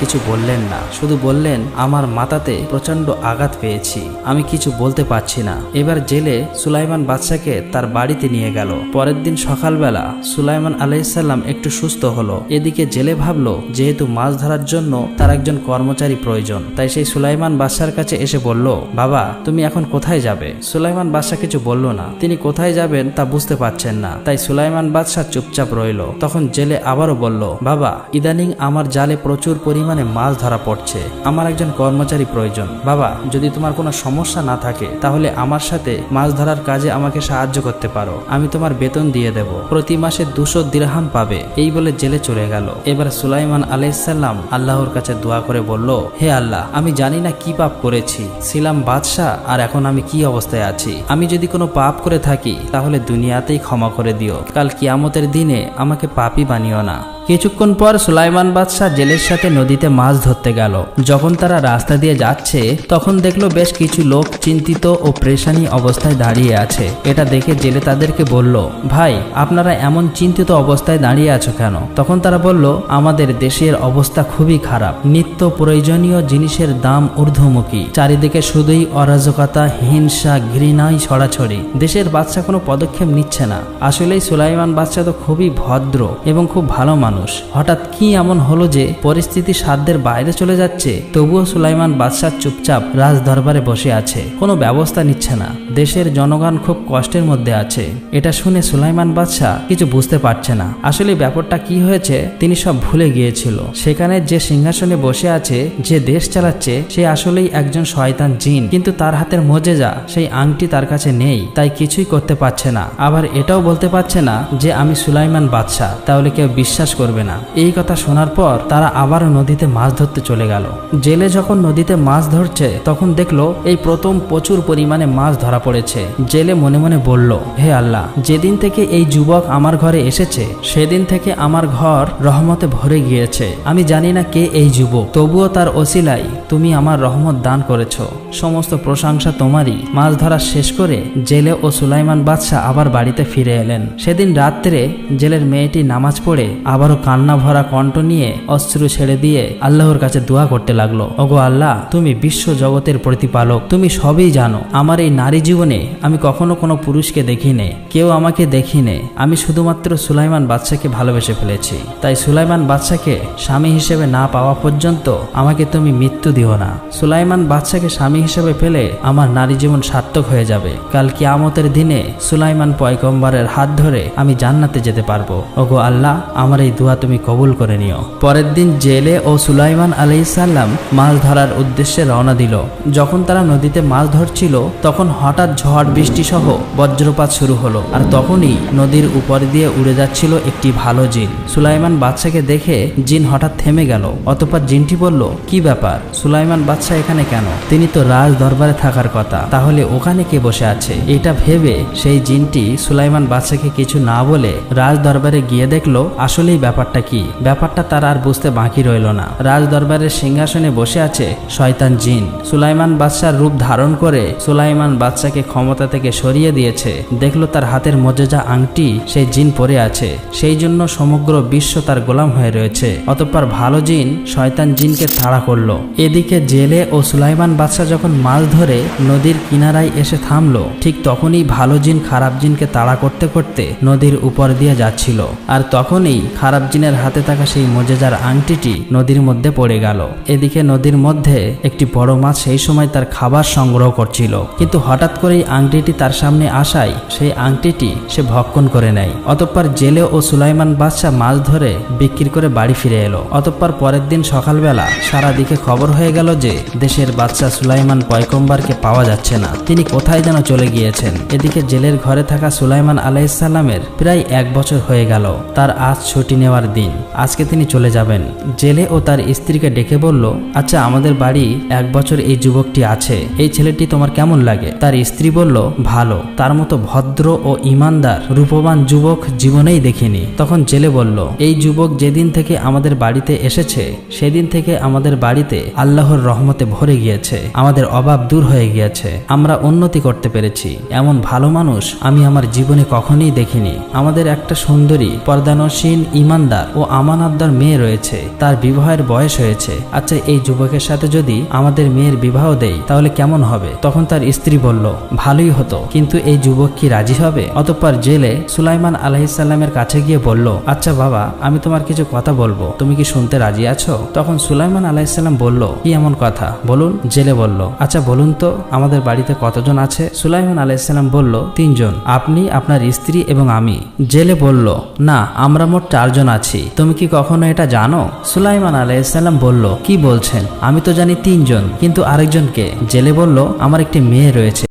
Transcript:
কিছু বললেন না। শুধু বললেন, আমার মাথাতে প্রচণ্ড আঘাত পেয়েছি। আমি কিছু বলতে পারছি না। এবার জেলে সুলাইমান বাদশাকে তার বাড়িতে নিয়ে গেল। পরের দিন সকালবেলা সুলাইমান আলাইসাল্লাম একটু সুস্থ হলো। এদিকে জেলে ভাবলো, যেহেতু মাছ ধরার জন্য তার একজন কর্মচারী প্রয়োজন, তাই সেই সুলাইমান বাদশার কাছে এসে বলল, বাবা, তুমি এখন কোথায় যাবে সুলাইমান বাদশাহ কিছু বলল না। তিনি কোথায় যাবেন তা বুঝতে পারছেন না। তাই সুলাইমান বাদশাহ চুপচাপ রইল। তখন জেলে আবারও বলল, বাবা, ইদানিং আমার জালে প্রচুর পরিমাণে মাছ ধরা পড়ছে। আমার একজন কর্মচারী প্রয়োজন। বাবা, যদি তোমার কোনো সমস্যা না থাকে, তাহলে আমার সাথে মাছ ধরার কাজে আমাকে সাহায্য করতে পারো। আমি তোমার বেতন দিয়ে দেব। প্রতি মাসে দুশো দিরহাম পাবে। এই বলে জেলে চলে গেল। এবার সুলাইমান আলাইসাল্লাম আল্লাহর কাছে দোয়া করে বলল, হে আল্লাহ, আমি জানি না কি পাপ করেছি। ছিলাম বাদশাহ, আর এখন আমি কি অবস্থায় আছি? আমি যদি কোনো পাপ করে থাকি, তাহলে দুনিয়াতেই ক্ষমা করে দিও। কাল কিয়ামতের দিনে আমাকে পাপই বানিও না। কিছুক্ষণ পর সুলাইমান বাদশাহ জেলের সাথে নদীতে মাছ ধরতে গেল। যখন তারা রাস্তা দিয়ে যাচ্ছে, তখন দেখল বেশ কিছু লোক চিন্তিত ও প্রেশানি অবস্থায় দাঁড়িয়ে আছে। এটা দেখে জেলে তাদেরকে বলল, ভাই, আপনারা এমন চিন্তিত অবস্থায় দাঁড়িয়ে আছো কেন? তখন তারা বলল, আমাদের দেশের অবস্থা খুবই খারাপ। নিত্য প্রয়োজনীয় জিনিসের দাম ঊর্ধ্বমুখী। চারিদিকে শুধুই অরাজকতা, হিংসা, ঘৃণাই ছড়াছড়ি। দেশের বাচ্চা কোনো পদক্ষেপ নিচ্ছে না। আসলেই সুলাইমান বাচ্চা তো খুবই ভদ্র এবং খুব ভালো মানুষ। হঠাৎ কি এমন হলো যে পরিস্থিতি সাধ্যের বাইরে চলে যাচ্ছে? তবুও সুলাইমান বাদশাহ চুপচাপ রাজ দরবারে বসে আছে। কোনো ব্যবস্থা নিচ্ছে না। দেশের জনগণ খুব কষ্টের মধ্যে আছে। এটা শুনে সুলাইমান বাদশাহ কিছু বুঝতে পারছে না। আসলে ব্যাপারটা কি হয়েছে তিনি সব ভুলে গিয়েছিল। সেখানে যে সিংহাসনে বসে আছে, যে দেশ চালাচ্ছে, সে আসলেই একজন শয়তান জিন। কিন্তু তার হাতের মজেজা, সেই আংটি তার কাছে নেই, তাই কিছুই করতে পারছে না। আবার এটাও বলতে পারছে না যে, আমি সুলাইমান বাদশাহ, তাহলে কেউ বিশ্বাস করবে না। এই কথা শোনার পর তারা আবারও নদীতে মাছ ধরতে চলে গেল। জেলে যখন নদীতে মাছ ধরছে, তখন দেখল এই প্রথম প্রচুর পরিমাণে মাছ ধরা পড়েছে। জেলে মনে মনে বলল, হে আল্লাহ, যেদিন থেকে এই যুবক আমার ঘরে এসেছে, সেদিন থেকে আমার ঘর রহমতে ভরে গিয়েছে। আমি জানি না কে এই যুবক, তবুও তার ওসিলাই তুমি আমার রহমত দান করেছ। সমস্ত প্রশংসা তোমারই। মাছ ধরা শেষ করে জেলে ও সুলাইমান বাদশাহ আবার বাড়িতে ফিরে এলেন। সেদিন রাত্রে জেলের মেয়েটি নামাজ পড়ে আবারও কান্না ভরা কণ্ঠ নিয়ে অশ্রু ছেড়ে দিয়ে আল্লাহর কাছে দোয়া করতে লাগল। ওগো আল্লাহ, তুমি বিশ্ব জগতের প্রতিপালক। তুমি সবই জানো। আমার এই নারী জীবনে আমি কখনো কোনো পুরুষকে দেখিনি। কেউ আমাকে দেখিনি। আমি শুধুমাত্র সুলাইমান বাদশাকে ভালোবেসে ফেলেছি। তাই সুলাইমান বাদশাকে স্বামী হিসেবে না পাওয়া পর্যন্ত আমাকে তুমি মৃত্যু দিও না। সুলাইমান বাদশাকে স্বামী হিসেবে পেলে আমার নারী জীবন সার্থক হয়ে যাবে। কাল কিয়ামতের দিনে সুলাইমান পয়গম্বরের হাত ধরে আমি জান্নাতে যেতে পারব। ওগো আল্লাহ, আমার এই দোয়া তুমি কবুল করে নিও। পরের দিন জেলে ও সুলাইমান আলাইসাল্লাম মাছ ধরার উদ্দেশ্যে রওনা দিল। যখন তারা নদীতে মাছ ধরছিল, তখন হঠাৎ ঝড়, বৃষ্টি সহ বজ্রপাত শুরু হলো। আর তখনই নদীর উপর দিয়ে উড়ে যাচ্ছিল একটি ভালো জিন। সুলাইমান বাদশাকে দেখে জিন হঠাৎ থেমে গেল। অতপর জিনটি বলল, কি ব্যাপার? সুলাইমান বাদশাহ এখানে কেন? তিনি তো রাজ দরবারে থাকার কথা। তাহলে ওখানে কে বসে আছে? এটা ভেবে সেই জিনটি সুলাইমান বাদশাকে কিছু না বলে রাজ দরবারে গিয়ে দেখল, আসলেই ব্যাপারটা কি? ব্যাপারটা তার আর বুঝতে বাকি রইল না। রাজ দরবারের সিংহাসনে বসে আছে শয়তান জিন। সুলাইমান বাদশার রূপ ধারণ করে সুলাইমান বাদশাকে ক্ষমতা থেকে সরিয়ে দিয়েছে। দেখল তার হাতের মজেজা আংটি, সেই জিন পরে আছে। সেই জন্য সমগ্র বিশ্ব তার গোলাম হয়ে রয়েছে। অতঃপর ভালো জিন শয়তান জিনকে তাড়া করল। এদিকে জেলে ও সুলাইমান বাদশাহ যখন মাছ ধরে নদীর কিনারায় এসে থামলো, ঠিক তখনই ভালো জিন খারাপ জিনকে তাড়া করতে করতে নদীর উপর দিয়ে যাচ্ছিল। আর তখনই খারাপ জিনের হাতে থাকা সেই মজেজার আংটিটি নদীর মধ্যে পড়ে গেল। এদিকে নদীর মধ্যে একটি বড় মাছ সেই সময় তার খাবার সংগ্রহ করছিল। কিন্তু হঠাৎ করেই আংটিটি তার সামনে আসায় সেই আংটিটি সে ভক্ষণ করে নেয়। অতঃপর জেলে ও সুলাইমান বাদশাহ মাছ ধরে বিক্রি করে বাড়ি ফিরে এলো। অতঃপর পরের দিন সকালবেলা সারা দিকে খবর হয়ে গেল যে দেশের বাদশাহ সুলাইমান পয়কম্বারকে পাওয়া যাচ্ছে না। তিনি কোথায় যেন চলে গিয়েছেন? এদিকে জেলের ঘরে থাকা সুলাইমান আলাইসাল্লামের প্রায় এক বছর হয়ে গেল। তার আজ ছুটি নেওয়ার দিন। আজকে তিনি চলে যাবেন। জেলে ও তার স্ত্রীকে ডেকে বলল আচ্ছা আমাদের বাড়ি এক বছর এই যুবকটি আছে। এই ছেলেটি তোমার কেমন লাগে? তার স্ত্রী বলল, ভালো। তার মতো ভদ্র ও ইমানদার, রূপবান যুবক জীবনেই দেখিনি। তখন জেলে বলল, এই যুবক যেদিন থেকে আমাদের বাড়িতে এসেছে, সেদিন থেকে আমাদের বাড়িতে আল্লাহ আল্লাহর রহমতে ভরে গিয়েছে, আমাদের অভাব দূর হয়ে গিয়েছে, আমরা উন্নতি করতে পেরেছি। এমন ভালো মানুষ আমি আমার জীবনে কখনোই দেখিনি। আমাদের একটা সুন্দরী, পর্দানসীন ইমানদার ও আমানতদার মেয়ে রয়েছে, তার বিবাহের বয়স হয়েছে। আচ্ছা এই যুবকের সাথে যদি আমাদের মেয়ের বিবাহ দেই, তাহলে কেমন হবে? তখন তার স্ত্রী বলল, ভালোই হতো, কিন্তু এই যুবক কি রাজি হবে? অতঃপর জেলে সুলাইমান আলাহিসাল্লামের কাছে গিয়ে বলল আচ্ছা বাবা, আমি তোমার কিছু কথা বলব, তুমি কি শুনতে রাজি আছো? তখন সুলাইমান আলাহিসাল্লাম বলল কি এমন কথা? বলুন, জেলে বলল। আচ্ছা বলুন তো, আমাদের বাড়িতে কতজন আছে? সুলাইমান আলাইসাল্লাম বলল, তিনজন। আপনি, আপনার স্ত্রী এবং আমি। জেলে বলল, না, আমরা মোট চারজন আছি। তুমি কি কখনো এটা জানো? সুলাইমান আলাইসাল্লাম বলল, কি বলছেন? আমি তো জানি তিনজন, কিন্তু আরেকজনকে জেলে বলল, আমার একটি মেয়ে রয়েছে।